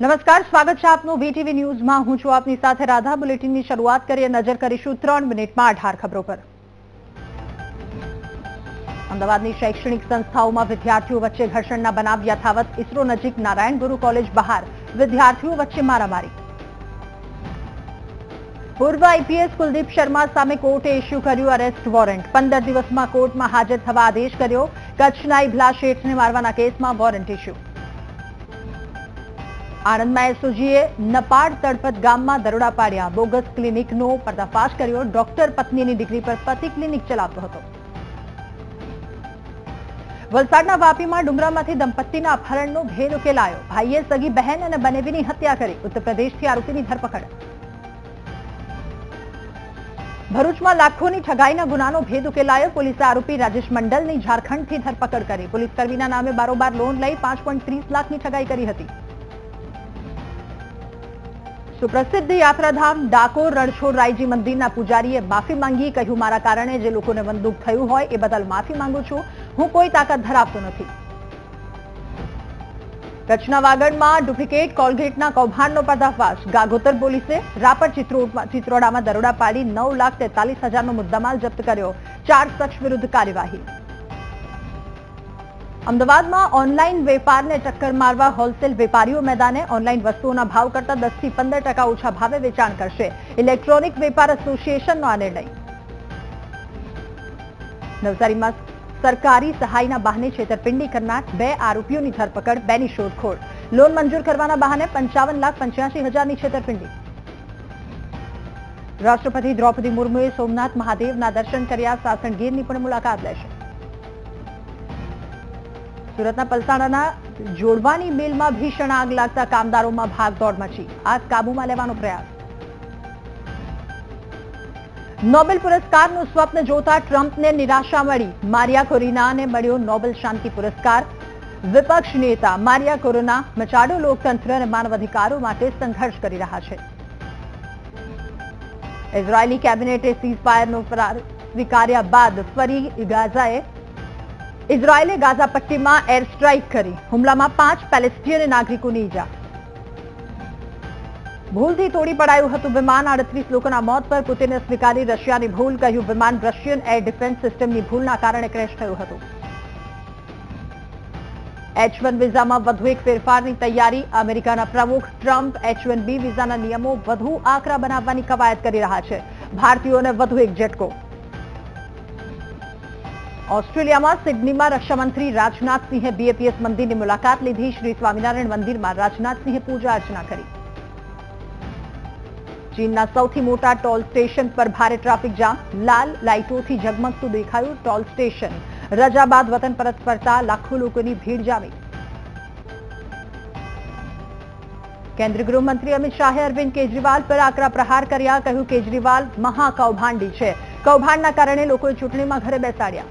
નમસ્કાર, સ્વાગત છે આપનું વીટીવી ન્યૂઝમાં. હું છું આપની સાથે રાધા. બુલેટિનની શરૂઆત કરીએ, નજર કરીશું ત્રણ મિનિટમાં અઢાર ખબરો પર. અમદાવાદની શૈક્ષણિક સંસ્થાઓમાં વિદ્યાર્થીઓ વચ્ચે ઘર્ષણના બનાવ, યથાવત ઇસરો નજીક નારાયણ ગુરુ કોલેજ બહાર. વિદ્યાર્થીઓ વચ્ચે મારામારી. પૂર્વ આઈપીએસ કુલદીપ શર્મા સામે કોર્ટે ઇસ્યુ કર્યું અરેસ્ટ વોરંટ. પંદર દિવસમાં કોર્ટમાં હાજર થવા આદેશ કર્યો. કચ્છના ઇભલા શેઠને મારવાના કેસમાં વોરંટ ઇસ્યુ આણંદમાં એસઓજીએ નપાડ તળપત ગામમાં દરોડા પાડ્યા. બોગસ ક્લિનિકનો પર્દાફાશ કર્યો. ડોક્ટર પત્નીની ડિગ્રી પર પતિ ક્લિનિક ચલાવતો હતો. વલસાડના વાપીમાં ડુંગરામાંથી દંપતીના અપહરણનો ભેદ ઉકેલાયો. ભાઈએ સગી બહેન અને બનેવીની હત્યા કરી. ઉત્તર પ્રદેશથી આરોપીની ધરપકડ. ભરૂચમાં લાખોની ઠગાઈના ગુનાનો ભેદ ઉકેલાયો. પોલીસે આરોપી રાજેશ મંડલની ઝારખંડથી ધરપકડ કરી. પોલીસ કર્મીના નામે બારોબાર લોન લઈ પાંચ લાખની ઠગાઈ કરી હતી. સુપ્રસિદ્ધ યાત્રાધામ ડાકોર રણછોડ રાયજી મંદિરના પૂજારીએ માફી માંગી. કહ્યું, મારા કારણે જે લોકોને બંદૂક થયું હોય એ બદલ માફી માંગુ છું. હું કોઈ તાકાત ધરાવતો નથી. કચ્છના વાગડમાં ડુપ્લિકેટ કોલગેટના કૌભાંડનો પર્દાફાશ. ગાગોતર પોલીસે રાપર ચિત્રોડામાં દરોડા પાડી નવ લાખ તેતાલીસ હજારનો મુદ્દામાલ જપ્ત કર્યો. ચાર શખ્સ વિરુદ્ધ કાર્યવાહી. અમદાવાદમાં ઓનલાઈન વેપારને ટક્કર મારવા હોલસેલ વેપારીઓ મેદાને ઓનલાઈન વસ્તુઓના ભાવ કરતા દસથી પંદર ટકા ઓછા ભાવે વેચાણ કરશે. ઇલેક્ટ્રોનિક વેપાર એસોસિએશનનો આ નિર્ણય. નવસારીમાં સરકારી સહાયના બહાને છેતરપિંડી કરનાર બે આરોપીઓની ધરપકડ, બેની શોધખોળ. લોન મંજૂર કરવાના બહાને પંચાવન લાખ પંચ્યાસી હજારની છેતરપિંડી. રાષ્ટ્રપતિ દ્રૌપદી મુર્મુએ સોમનાથ મહાદેવના દર્શન કર્યા સાસણગીરની પણ મુલાકાત લેશે. સુરતના પલસાણાના જોડવાની મિલમાં ભીષણ આગ લાગતા કામદારોમાં ભાગદોડ મચી. આગ કાબૂમાં લેવાનો પ્રયાસ. નોબેલ પુરસ્કારનું સ્વપ્ન જોતા ટ્રમ્પને નિરાશા મળી. મારિયા કોરિનાને મળ્યો નોબેલ શાંતિ પુરસ્કાર. વિપક્ષ નેતા મારિયા કોરોના મચાડો લોકતંત્ર અને માનવ અધિકારો માટે સંઘર્ષ કરી રહ્યા છે. ઇઝરાયેલી કેબિનેટે સીઝફાયરનો સ્વીકાર્યા બાદ ફરી ગાઝાએ ઇઝરાયેલે ગાઝા પટ્ટીમાં એર સ્ટ્રાઇક કરી. હુમલામાં પાંચ પેલેસ્ટીયન નાગરિકોની ઈજા. ભૂલથી તોડી પડાયું હતું વિમાન. આડત્રીસ લોકોના મોત પર પુતિને સ્વીકારી રશિયાની ભૂલ કહ્યું વિમાન. રશિયન એર ડિફેન્સ સિસ્ટમની ભૂલના કારણે ક્રેશ થયું હતું. એચ વન વિઝામાં વધુ એક ફેરફારની તૈયારી. અમેરિકાના પ્રમુખ ટ્રમ્પ એચ વન બી વિઝાના નિયમો વધુ આકરા બનાવવાની કવાયત કરી રહ્યા છે. ભારતીયોને વધુ એક ઝટકો. ઓસ્ટ્રેલિયામાં સિડનીમાં રક્ષામંત્રી રાજનાથસિંહે બીએપીએસ મંદિરની મુલાકાત લીધી. શ્રી સ્વામિનારાયણ મંદિરમાં રાજનાથસિંહે પૂજા અર્ચના કરી. ચીનના સૌથી મોટા ટોલ સ્ટેશન પર ભારે ટ્રાફિક જામ. લાલ લાઇટોથી ઝગમગતું દેખાયું ટોલ સ્ટેશન. રજા બાદ વતન પરત ફરતા લાખો લોકોની ભીડ જામી. કેન્દ્રીય ગૃહમંત્રી અમિત શાહે અરવિંદ કેજરીવાલ પર આકરા પ્રહાર કર્યા. કહ્યું, કેજરીવાલ મહાકૌભાંડી છે. કૌભાંડના કારણે લોકોએ ચૂંટણીમાં ઘરે બેસાડ્યા.